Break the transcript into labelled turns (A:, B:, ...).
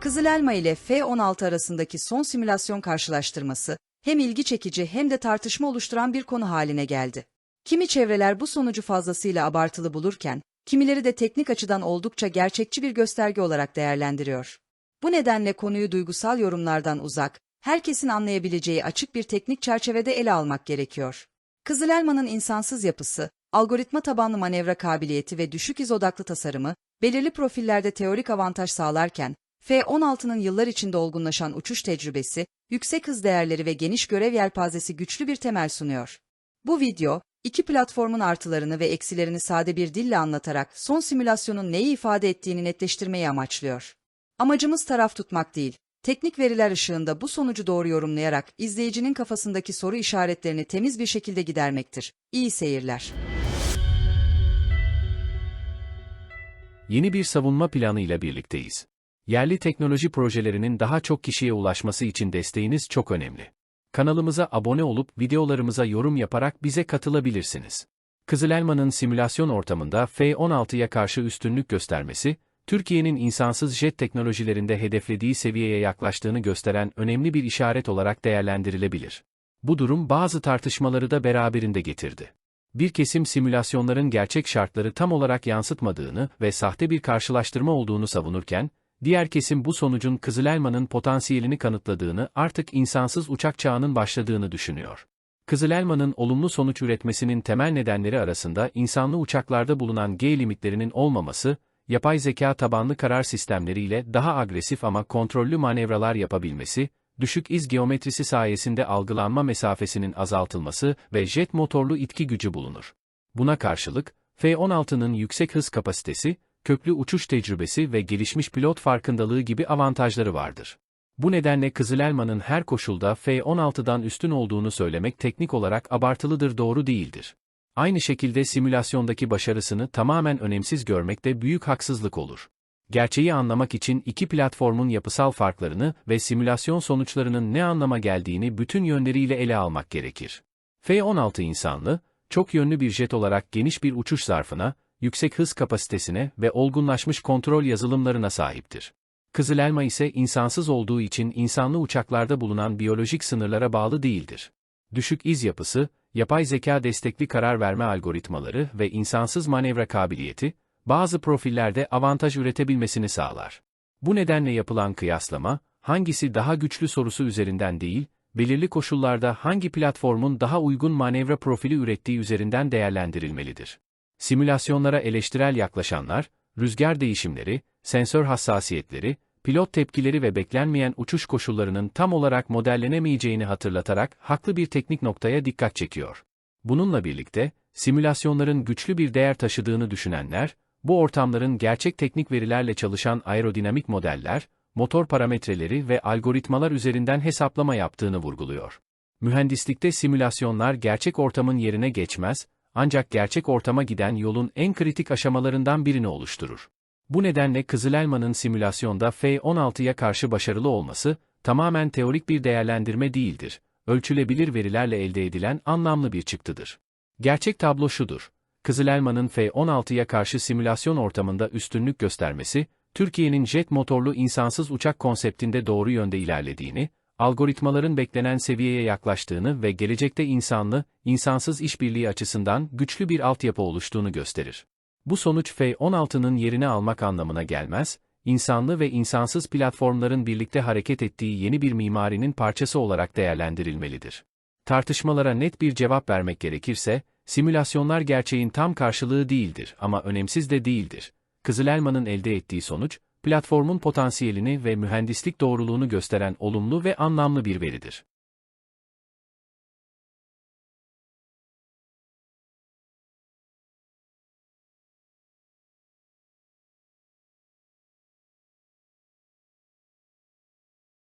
A: Kızıl Elma ile F-16 arasındaki son simülasyon karşılaştırması hem ilgi çekici hem de tartışma oluşturan bir konu haline geldi. Kimi çevreler bu sonucu fazlasıyla abartılı bulurken, kimileri de teknik açıdan oldukça gerçekçi bir gösterge olarak değerlendiriyor. Bu nedenle konuyu duygusal yorumlardan uzak, herkesin anlayabileceği açık bir teknik çerçevede ele almak gerekiyor. Kızıl Elma'nın insansız yapısı, algoritma tabanlı manevra kabiliyeti ve düşük iz odaklı tasarımı, belirli profillerde teorik avantaj sağlarken, F-16'nın yıllar içinde olgunlaşan uçuş tecrübesi, yüksek hız değerleri ve geniş görev yelpazesi güçlü bir temel sunuyor. Bu video, iki platformun artılarını ve eksilerini sade bir dille anlatarak son simülasyonun neyi ifade ettiğini netleştirmeyi amaçlıyor. Amacımız taraf tutmak değil, teknik veriler ışığında bu sonucu doğru yorumlayarak izleyicinin kafasındaki soru işaretlerini temiz bir şekilde gidermektir. İyi seyirler.
B: Yeni bir savunma planı ile birlikteyiz. Yerli teknoloji projelerinin daha çok kişiye ulaşması için desteğiniz çok önemli. Kanalımıza abone olup videolarımıza yorum yaparak bize katılabilirsiniz. Kızıl Elma'nın simülasyon ortamında F-16'ya karşı üstünlük göstermesi, Türkiye'nin insansız jet teknolojilerinde hedeflediği seviyeye yaklaştığını gösteren önemli bir işaret olarak değerlendirilebilir. Bu durum bazı tartışmaları da beraberinde getirdi. Bir kesim simülasyonların gerçek şartları tam olarak yansıtmadığını ve sahte bir karşılaştırma olduğunu savunurken, diğer kesim bu sonucun Kızıl Elma'nın potansiyelini kanıtladığını artık insansız uçak çağının başladığını düşünüyor. Kızıl Elma'nın olumlu sonuç üretmesinin temel nedenleri arasında insanlı uçaklarda bulunan G limitlerinin olmaması, yapay zeka tabanlı karar sistemleriyle daha agresif ama kontrollü manevralar yapabilmesi, düşük iz geometrisi sayesinde algılanma mesafesinin azaltılması ve jet motorlu itki gücü bulunur. Buna karşılık, F-16'nın yüksek hız kapasitesi, köklü uçuş tecrübesi ve gelişmiş pilot farkındalığı gibi avantajları vardır. Bu nedenle Kızıl Elma'nın her koşulda F-16'dan üstün olduğunu söylemek teknik olarak abartılıdır doğru değildir. Aynı şekilde simülasyondaki başarısını tamamen önemsiz görmek de büyük haksızlık olur. Gerçeği anlamak için iki platformun yapısal farklarını ve simülasyon sonuçlarının ne anlama geldiğini bütün yönleriyle ele almak gerekir. F-16 insanlı, çok yönlü bir jet olarak geniş bir uçuş zarfına, yüksek hız kapasitesine ve olgunlaşmış kontrol yazılımlarına sahiptir. Kızıl Elma ise insansız olduğu için insanlı uçaklarda bulunan biyolojik sınırlara bağlı değildir. Düşük iz yapısı, yapay zeka destekli karar verme algoritmaları ve insansız manevra kabiliyeti, bazı profillerde avantaj üretebilmesini sağlar. Bu nedenle yapılan kıyaslama, hangisi daha güçlü sorusu üzerinden değil, belirli koşullarda hangi platformun daha uygun manevra profili ürettiği üzerinden değerlendirilmelidir. Simülasyonlara eleştirel yaklaşanlar, rüzgar değişimleri, sensör hassasiyetleri, pilot tepkileri ve beklenmeyen uçuş koşullarının tam olarak modellenemeyeceğini hatırlatarak haklı bir teknik noktaya dikkat çekiyor. Bununla birlikte, simülasyonların güçlü bir değer taşıdığını düşünenler, bu ortamların gerçek teknik verilerle çalışan aerodinamik modeller, motor parametreleri ve algoritmalar üzerinden hesaplama yaptığını vurguluyor. Mühendislikte simülasyonlar gerçek ortamın yerine geçmez, ancak gerçek ortama giden yolun en kritik aşamalarından birini oluşturur. Bu nedenle Kızıl Elma'nın simülasyonda F-16'ya karşı başarılı olması, tamamen teorik bir değerlendirme değildir, ölçülebilir verilerle elde edilen anlamlı bir çıktıdır. Gerçek tablo şudur. Kızıl Elma'nın F-16'ya karşı simülasyon ortamında üstünlük göstermesi, Türkiye'nin jet motorlu insansız uçak konseptinde doğru yönde ilerlediğini, algoritmaların beklenen seviyeye yaklaştığını ve gelecekte insanlı, insansız işbirliği açısından güçlü bir altyapı oluştuğunu gösterir. Bu sonuç F-16'nın yerini almak anlamına gelmez, insanlı ve insansız platformların birlikte hareket ettiği yeni bir mimarinin parçası olarak değerlendirilmelidir. Tartışmalara net bir cevap vermek gerekirse, simülasyonlar gerçeğin tam karşılığı değildir ama önemsiz de değildir. Kızıl Elma'nın elde ettiği sonuç, platformun potansiyelini ve mühendislik doğruluğunu gösteren olumlu ve anlamlı bir veridir.